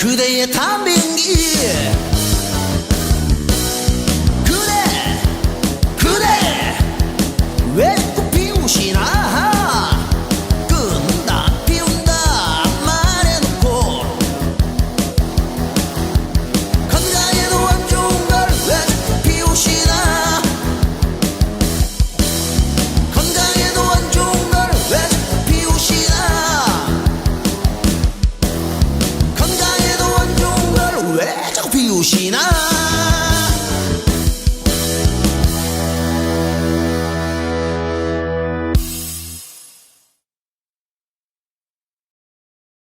그대의 담배기 왜 자꾸 비웃이나